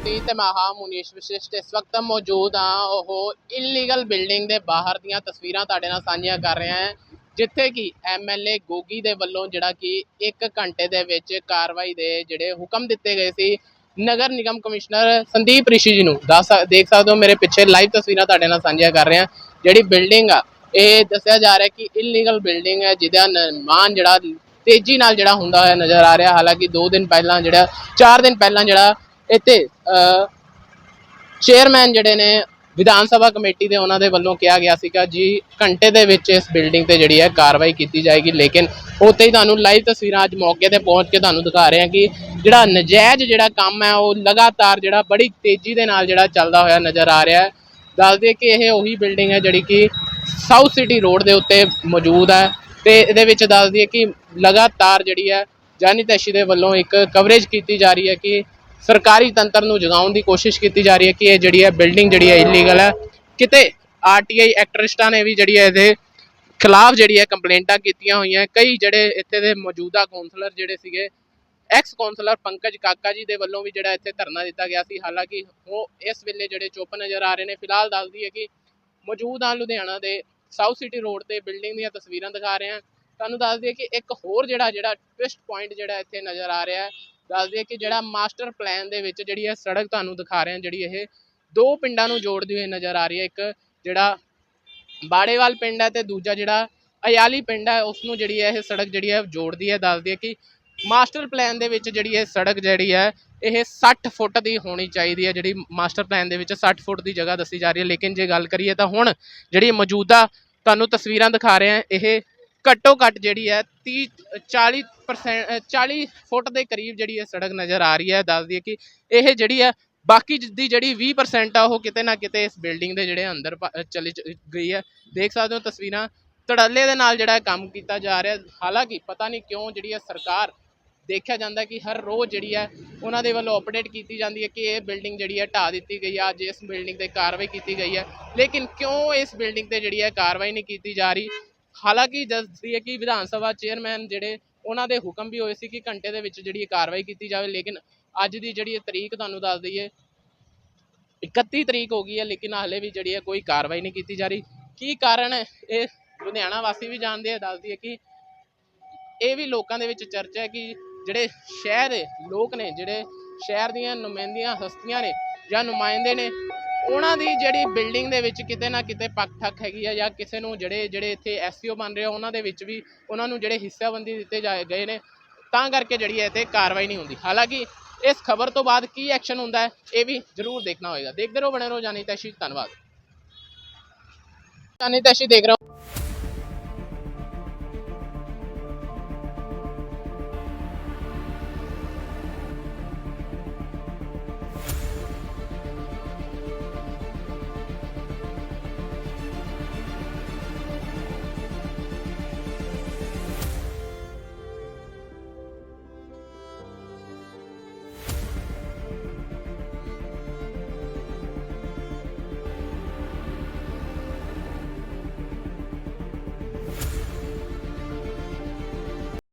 ਮੂਰਤੀ ਤੇ ਮਹਾ ਮੁਨੀਸ਼ ਵਿਸ਼ਿਸ਼ਟ ਇਸ ਵਕਤ ਮੌਜੂਦ ਆ। ਉਹ ਇਲੀਗਲ ਬਿਲਡਿੰਗ ਦੇ ਬਾਹਰ ਦੀਆਂ ਤਸਵੀਰਾਂ ਤੁਹਾਡੇ ਨਾਲ ਸਾਂਝੀਆਂ ਕਰ ਰਿਹਾ ਹਾਂ, ਜਿੱਥੇ ਕਿ ਐਮਐਲਏ ਗੋਗੀ ਦੇ ਵੱਲੋਂ ਜਿਹੜਾ ਕਿ 1 ਘੰਟੇ ਦੇ ਵਿੱਚ ਕਾਰਵਾਈ ਦੇ ਜਿਹੜੇ ਹੁਕਮ ਦਿੱਤੇ ਗਏ ਸੀ। ਨਗਰ ਨਿਗਮ ਕਮਿਸ਼ਨਰ ਸੰਦੀਪ ਰਿਸ਼ੀ ਜੀ ਨੂੰ ਦੱਸ ਦੇਖ ਸਕਦੇ ਹੋ, ਮੇਰੇ ਪਿੱਛੇ ਲਾਈਵ ਤਸਵੀਰਾਂ ਤੁਹਾਡੇ ਨਾਲ ਸਾਂਝੀਆਂ ਕਰ ਰਿਹਾ। ਜਿਹੜੀ ਬਿਲਡਿੰਗ ਆ, ਇਹ ਦੱਸਿਆ ਜਾ ਰਿਹਾ ਕਿ ਇਲੀਗਲ ਬਿਲਡਿੰਗ ਹੈ, ਜਿਹਦਾ ਨਿਰਮਾਣ ਜਿਹੜਾ ਤੇਜ਼ੀ ਨਾਲ ਜਿਹੜਾ ਹੁੰਦਾ ਹੋਇਆ ਨਜ਼ਰ ਆ ਰਿਹਾ। ਹਾਲਾਂਕਿ 2 ਦਿਨ ਪਹਿਲਾਂ ਜਿਹੜਾ 4 ਦਿਨ ਪਹਿਲਾਂ ਜਿਹੜਾ ਇੱਥੇ ਚੇਅਰਮੈਨ ਜਿਹੜੇ ਨੇ ਵਿਧਾਨ ਸਭਾ ਕਮੇਟੀ ਦੇ ਉਹਨਾਂ ਦੇ ਵੱਲੋਂ ਕਿਹਾ ਗਿਆ ਸੀਗਾ ਜੀ, ਘੰਟੇ ਦੇ ਵਿੱਚ ਇਸ ਬਿਲਡਿੰਗ ਤੇ ਜਿਹੜੀ ਹੈ ਕਾਰਵਾਈ ਕੀਤੀ ਜਾਏਗੀ। ਲੇਕਿਨ ਉੱਥੇ ਹੀ ਤੁਹਾਨੂੰ ਲਾਈਵ ਤਸਵੀਰਾਂ ਅੱਜ ਮੌਕੇ ਤੇ ਪਹੁੰਚ ਕੇ ਤੁਹਾਨੂੰ ਦਿਖਾ ਰਹੇ ਹਾਂ ਕਿ ਜਿਹੜਾ ਨਜਾਇਜ਼ ਜਿਹੜਾ ਕੰਮ ਹੈ, ਉਹ ਲਗਾਤਾਰ ਜਿਹੜਾ ਬੜੀ ਤੇਜ਼ੀ ਦੇ ਨਾਲ ਜਿਹੜਾ ਚੱਲਦਾ ਹੋਇਆ ਨਜ਼ਰ ਆ ਰਿਹਾ ਹੈ। ਦੱਸ ਦਈਏ ਕਿ ਇਹ ਉਹੀ ਬਿਲਡਿੰਗ ਹੈ ਜਿਹੜੀ ਕਿ ਸਾਊਥ ਸਿਟੀ ਰੋਡ ਦੇ ਉੱਤੇ ਮੌਜੂਦ ਹੈ ਤੇ ਇਹਦੇ ਵਿੱਚ ਦੱਸ ਦਈਏ ਕਿ ਲਗਾਤਾਰ ਜਿਹੜੀ ਹੈ ਜਾਨੀ ਤੈਸ਼ੀ ਦੇ ਵੱਲੋਂ ਇੱਕ ਕਵਰੇਜ ਕੀਤੀ ਜਾ ਰਹੀ ਹੈ ਕਿ ਸਰਕਾਰੀ ਤੰਤਰ ਨੂੰ ਜਗਾਉਣ ਦੀ ਕੋਸ਼ਿਸ਼ ਕੀਤੀ ਜਾ ਰਹੀ ਹੈ ਕਿ ਇਹ ਜਿਹੜੀ ਹੈ ਬਿਲਡਿੰਗ ਜਿਹੜੀ ਹੈ ਇਲੀਗਲ ਹੈ। ਕਿਤੇ ਆਰਟੀਆਈ ਐਕਟਰਿਸਟਾਂ ਨੇ ਵੀ ਜਿਹੜੀ ਹੈ ਇਹਦੇ ਖਿਲਾਫ ਜਿਹੜੀ ਹੈ ਕੰਪਲੇਂਟਾਂ ਕੀਤੀਆਂ ਹੋਈਆਂ। ਕਈ ਜਿਹੜੇ ਇੱਥੇ ਦੇ ਮੌਜੂਦਾ ਕੌਂਸਲਰ ਜਿਹੜੇ ਸੀਗੇ ਐਕਸ ਕੌਂਸਲਰ ਪੰਕਜ ਕਾਕਾ ਜੀ ਦੇ ਵੱਲੋਂ ਵੀ ਜਿਹੜਾ ਇੱਥੇ ਧਰਨਾ ਦਿੱਤਾ ਗਿਆ ਸੀ। ਹਾਲਾਂਕਿ ਉਹ ਇਸ ਵੇਲੇ ਜਿਹੜੇ ਚੁੱਪ ਨਜ਼ਰ ਆ ਰਹੇ ਨੇ। ਫਿਲਹਾਲ ਦੱਸਦੀ ਹੈ ਕਿ ਮੌਜੂਦ ਆ ਲੁਧਿਆਣਾ ਦੇ ਸਾਊਥ ਸਿਟੀ ਰੋਡ ਤੇ ਬਿਲਡਿੰਗ ਦੀਆਂ ਤਸਵੀਰਾਂ ਦਿਖਾ ਰਹੇ ਹਾਂ। ਤੁਹਾਨੂੰ ਦੱਸ ਦਈਏ ਕਿ ਇੱਕ ਹੋਰ ਜਿਹੜਾ ਜਿਹੜਾ ਟਵਿਸਟ ਪੁਆਇੰਟ ਜਿਹੜਾ ਇੱਥੇ ਨਜ਼ਰ ਆ ਰਿਹਾ ਹੈ ਦੱਸ ਦਈਏ ਕਿ ਜਿਹੜਾ ਮਾਸਟਰ ਪਲਾਨ ਦੇ ਵਿੱਚ ਜਿਹੜੀ ਇਹ ਸੜਕ ਤੁਹਾਨੂੰ ਦਿਖਾ ਰਹੇ ਹਾਂ, ਜਿਹੜੀ ਇਹ ਦੋ ਪਿੰਡਾਂ ਨੂੰ ਜੋੜਦੀ ਹੋਈ ਨਜ਼ਰ ਆ ਰਹੀ ਹੈ। ਇੱਕ ਜਿਹੜਾ ਬਾੜੇਵਾਲ ਪਿੰਡ ਹੈ ਤੇ ਦੂਜਾ ਜਿਹੜਾ ਅਯਾਲੀ ਪਿੰਡ ਹੈ ਉਸ ਨੂੰ ਜਿਹੜੀ ਹੈ ਇਹ ਸੜਕ ਜਿਹੜੀ ਹੈ ਜੋੜਦੀ ਹੈ। ਦੱਸਦੀ ਹੈ ਕਿ ਮਾਸਟਰ ਪਲਾਨ ਦੇ ਵਿੱਚ ਜਿਹੜੀ ਇਹ ਸੜਕ ਜਿਹੜੀ ਹੈ, ਇਹ 60 ਫੁੱਟ ਦੀ ਹੋਣੀ ਚਾਹੀਦੀ ਹੈ। ਜਿਹੜੀ ਮਾਸਟਰ ਪਲਾਨ ਦੇ ਵਿੱਚ 60 ਫੁੱਟ ਦੀ ਜਗ੍ਹਾ ਦੱਸੀ ਜਾ ਰਹੀ ਹੈ। ਲੇਕਿਨ ਜੇ ਗੱਲ ਕਰੀਏ ਤਾਂ ਹੁਣ ਜਿਹੜੀ ਮੌਜੂਦਾ ਤੁਹਾਨੂੰ ਤਸਵੀਰਾਂ ਦਿਖਾ ਰਹੇ ਹਾਂ, ਇਹ ਘੱਟੋ ਘੱਟ ਜਿਹੜੀ ਹੈ 30 40% 40 ਫੁੱਟ ਦੇ ਕਰੀਬ ਜਿਹੜੀ ਹੈ ਸੜਕ ਨਜ਼ਰ ਆ ਰਹੀ ਹੈ। ਦੱਸ ਦਈਏ ਕਿ ਇਹ ਜਿਹੜੀ ਹੈ ਬਾਕੀ ਦੀ ਜਿਹੜੀ 20% ਆ, ਉਹ ਕਿਤੇ ਨਾ ਕਿਤੇ ਇਸ ਬਿਲਡਿੰਗ ਦੇ ਜਿਹੜੇ ਅੰਦਰ ਚਲੀ ਜ- ਗਈ ਹੈ। ਦੇਖ ਸਕਦੇ ਹੋ ਤਸਵੀਰਾਂ। ਧੜੱਲੇ ਦੇ ਨਾਲ ਜਿਹੜਾ ਕੰਮ ਕੀਤਾ ਜਾ ਰਿਹਾ ਹਾਲਾਂਕਿ ਪਤਾ ਨਹੀਂ ਕਿਉਂ ਜਿਹੜੀ ਹੈ ਸਰਕਾਰ ਦੇਖਿਆ ਜਾਂਦਾ ਕਿ ਹਰ ਰੋਜ਼ ਜਿਹੜੀ ਹੈ ਉਹਨਾਂ ਦੇ ਵੱਲੋਂ ਅਪਡੇਟ ਕੀਤੀ ਜਾਂਦੀ ਹੈ ਕਿ ਇਹ ਬਿਲਡਿੰਗ ਜਿਹੜੀ ਹੈ ਢਾਹ ਦਿੱਤੀ ਗਈ ਆ ਅੱਜ ਇਸ ਬਿਲਡਿੰਗ ਤੇ ਕਾਰਵਾਈ ਕੀਤੀ ਗਈ ਹੈ। ਲੇਕਿਨ ਕਿਉਂ ਇਸ ਬਿਲਡਿੰਗ ਤੇ ਜਿਹੜੀ ਹੈ ਕਾਰਵਾਈ ਨਹੀਂ ਕੀਤੀ ਜਾ ਰਹੀ? ਹਾਲਾਂਕਿ ਦੱਸਦੀ ਹੈ ਕਿ ਵਿਧਾਨ ਸਭਾ ਚੇਅਰਮੈਨ ਜਿਹੜੇ ਉਹਨਾਂ ਦੇ ਹੁਕਮ ਵੀ ਹੋਏ ਸੀ ਕਿ ਘੰਟੇ ਦੇ ਵਿੱਚ ਜਿਹੜੀ ਇਹ ਕਾਰਵਾਈ ਕੀਤੀ ਜਾਵੇ, ਲੇਕਿਨ ਅੱਜ ਦੀ ਜਿਹੜੀ ਇਹ ਤਰੀਕ ਤੁਹਾਨੂੰ ਦੱਸ ਦਈਏ 31 ਤਰੀਕ ਹੋ ਗਈ ਹੈ, ਲੇਕਿਨ ਹਾਲੇ ਵੀ ਜਿਹੜੀ ਹੈ ਕੋਈ ਕਾਰਵਾਈ ਨਹੀਂ ਕੀਤੀ ਜਾ ਰਹੀ। ਕੀ ਕਾਰਨ ਹੈ ਇਹ ਲੁਧਿਆਣਾ ਵਾਸੀ ਵੀ ਜਾਣਦੇ ਆ, ਦੱਸਦੀ ਹੈ ਕਿ ਇਹ ਵੀ ਲੋਕਾਂ ਦੇ ਵਿੱਚ ਚਰਚਾ ਹੈ ਕਿ ਜਿਹੜੇ ਸ਼ਹਿਰ ਦੇ ਲੋਕ ਨੇ, ਜਿਹੜੇ ਸ਼ਹਿਰ ਦੀਆਂ ਨੁਮਾਇੰਦੀਆਂ, ਹਸਤੀਆਂ ਨੇ ਜਾਂ ਨੁਮਾਇੰਦੇ ਨੇ ਉਹਨਾਂ ਦੀ ਜਿਹੜੀ ਬਿਲਡਿੰਗ ਦੇ ਵਿੱਚ ਕਿਤੇ ਨਾ ਕਿਤੇ ਪੱਕ ਠੱਕ ਹੈਗੀ ਆ ਜਾਂ ਕਿਸੇ ਨੂੰ ਜਿਹੜੇ ਜਿਹੜੇ ਇੱਥੇ ਐਸਸੀਓ ਬਣ ਰਹੇ ਆ, ਉਹਨਾਂ ਦੇ ਵਿੱਚ ਵੀ ਉਹਨਾਂ ਨੂੰ ਜਿਹੜੇ ਹਿੱਸਾਬੰਦੀ ਦਿੱਤੇ ਜਾਏ ਗਏ ਨੇ, ਤਾਂ ਕਰਕੇ ਜਿਹੜੀ ਹੈ ਇੱਥੇ ਕਾਰਵਾਈ ਨਹੀਂ ਹੁੰਦੀ। ਹਾਲਾਂਕਿ ਇਸ ਖਬਰ ਤੋਂ ਬਾਅਦ ਕੀ ਐਕਸ਼ਨ ਹੁੰਦਾ ਹੈ, ਇਹ ਵੀ ਜ਼ਰੂਰ ਦੇਖਣਾ ਹੋਏਗਾ। ਦੇਖਦੇ ਰਹੋ, ਬਣੇ ਰਹੋ ਜਾਨੀ ਤੈਸ਼ੀ ਧੰਨਵਾਦ। ਜਾਨੀ ਤੈਸ਼ੀ ਦੇਖ ਰਹੇ